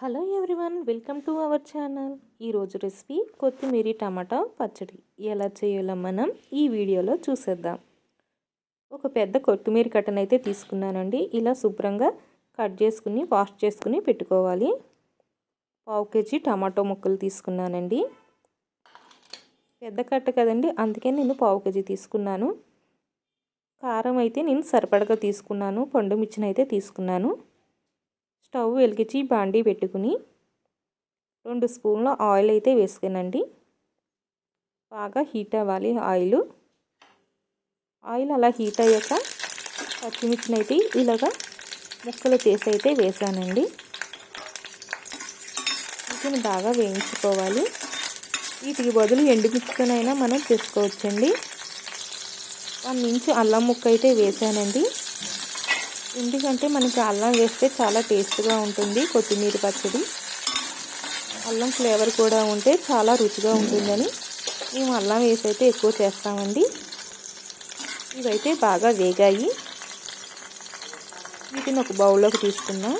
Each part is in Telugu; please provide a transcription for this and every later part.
Hello everyone welcome to our channel. ఈరోజు రెసిపీ కొత్తిమీర టమాటా పచ్చడి. ఎలా చేయాలో మనం ఈ వీడియోలో చూసేద్దాం. ఒక పెద్ద కొత్తిమీర కట్టను అయితే తీసుకున్నానండి. ఇలా శుభ్రంగా కట్ చేసుకుని వాష్ చేసుకుని పెట్టుకోవాలి. పావు కేజీ టమాటో ముక్కలు తీసుకున్నానండి. పెద్ద కట్ట కదండి అందుకే నేను పావు కేజీ తీసుకున్నాను. కారం అయితే నేను సరిపడగా తీసుకున్నాను. పండు మిర్చిని అయితే తీసుకున్నాను. స్టవ్ వెలిగించి బాండీ పెట్టుకుని రెండు స్పూన్ల ఆయిల్ అయితే వేసుకునండి. బాగా హీట్ అవ్వాలి ఆయిల్. ఆయిల్ అలా హీట్ అయ్యాక పచ్చిమిర్చిని అయితే ఇలాగా ముక్కలు చేసి అయితే వేసానండి. వీటిని బాగా వేయించుకోవాలి. వీటికి బదులు ఎండుమిర్చితోనైనా మనం చేసుకోవచ్చండి. వన్ ఇంచు అల్లం ముక్క అయితే వేసానండి. ఎందుకంటే మనకి అల్లం వేస్తే చాలా టేస్ట్గా ఉంటుంది కొత్తిమీర పచ్చడి. అల్లం ఫ్లేవర్ కూడా ఉంటే చాలా రుచిగా ఉంటుందని మేము అల్లం వేసి అయితే ఎక్కువ చేస్తామండి. ఇవైతే బాగా వేగాయి. వీటిని ఒక బౌల్లోకి తీసుకున్నాం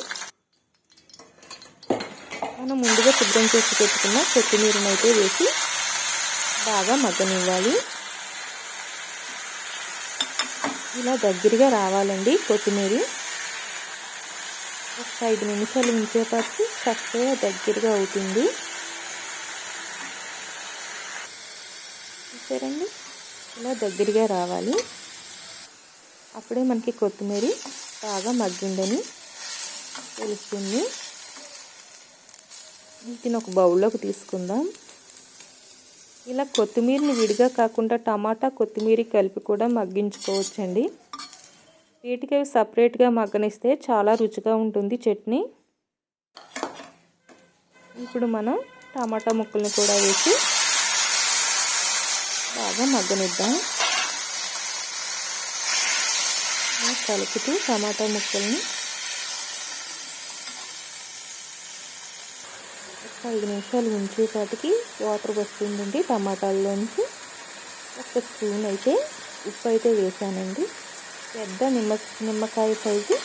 మనం ముందుగా శుభ్రం చేసి పెట్టుకున్న కొత్తిమీరని అయితే వేసి బాగా మగ్గనివ్వాలి. ఇలా దగ్గరగా రావాలండి కొత్తిమీర. ఒక ఐదు నిమిషాలు ఉంచేపాటు చక్కగా దగ్గరగా అవుతుంది. చూసారండి? ఇలా దగ్గరగా రావాలి. అప్పుడే మనకి కొత్తిమీర బాగా మగ్గిందని తెలుస్తుంది. వీటిని ఒక బౌల్లోకి తీసుకుందాం. ఇలా కొత్తిమీరని విడిగా కాకుండా టమాటా కొత్తిమీర కలిపి కూడా మగ్గించుకోవచ్చండి. వీటికి అవి సపరేట్గా మగ్గనిస్తే చాలా రుచిగా ఉంటుంది చట్నీ. ఇప్పుడు మనం టమాటా ముక్కల్ని కూడా వేసి బాగా మగ్గనిద్దాం. కలుపుతూ టమాటా ముక్కల్ని ఐదు నిమిషాలు ఉంచేపాటికి వాటర్ వస్తుందండి టమాటాల్లోంచి. ఒక స్పూన్ అయితే ఉప్పు అయితే వేసానండి. పెద్ద నిమ్మ నిమ్మకాయ సైజు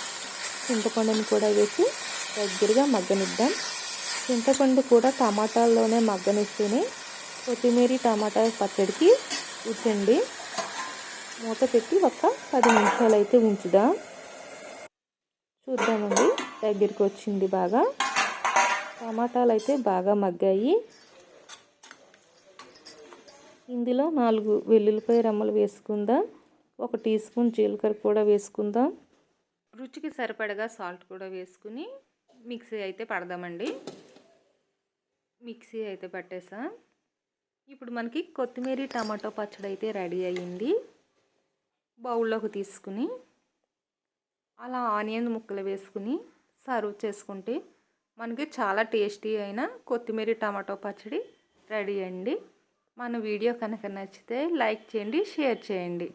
చింతపండుని కూడా వేసి దగ్గరగా మగ్గనిద్దాం. చింతపండు కూడా టమాటాల్లోనే మగ్గనిస్తేనే కొత్తిమీర టమాటా పచ్చడికి ఉంచండి మూత పెట్టి ఒక పది నిమిషాలు అయితే ఉంచుదాం. చూద్దామండి దగ్గరికి వచ్చింది బాగా. టమాటాలు అయితే బాగా మగ్గాయి. ఇందులో నాలుగు వెల్లుల్లిపాయ రమ్మలు వేసుకుందాం. ఒక టీ స్పూన్ జీలకర్ర కూడా వేసుకుందాం. రుచికి సరిపడగా సాల్ట్ కూడా వేసుకుని మిక్సీ అయితే పడదామండి. మిక్సీ అయితే పట్టేసా. ఇప్పుడు మనకి కొత్తిమీర టమాటో పచ్చడి అయితే రెడీ అయ్యింది. బౌల్లోకి తీసుకుని అలా ఆనియన్ ముక్కలు వేసుకుని సర్వ్ చేసుకుంటే మనకి చాలా టేస్టీ అయిన కొత్తిమీర టమాటో పచ్చడి రెడీ అండి. మన వీడియో కనుక నచ్చితే లైక్ చేయండి షేర్ చేయండి.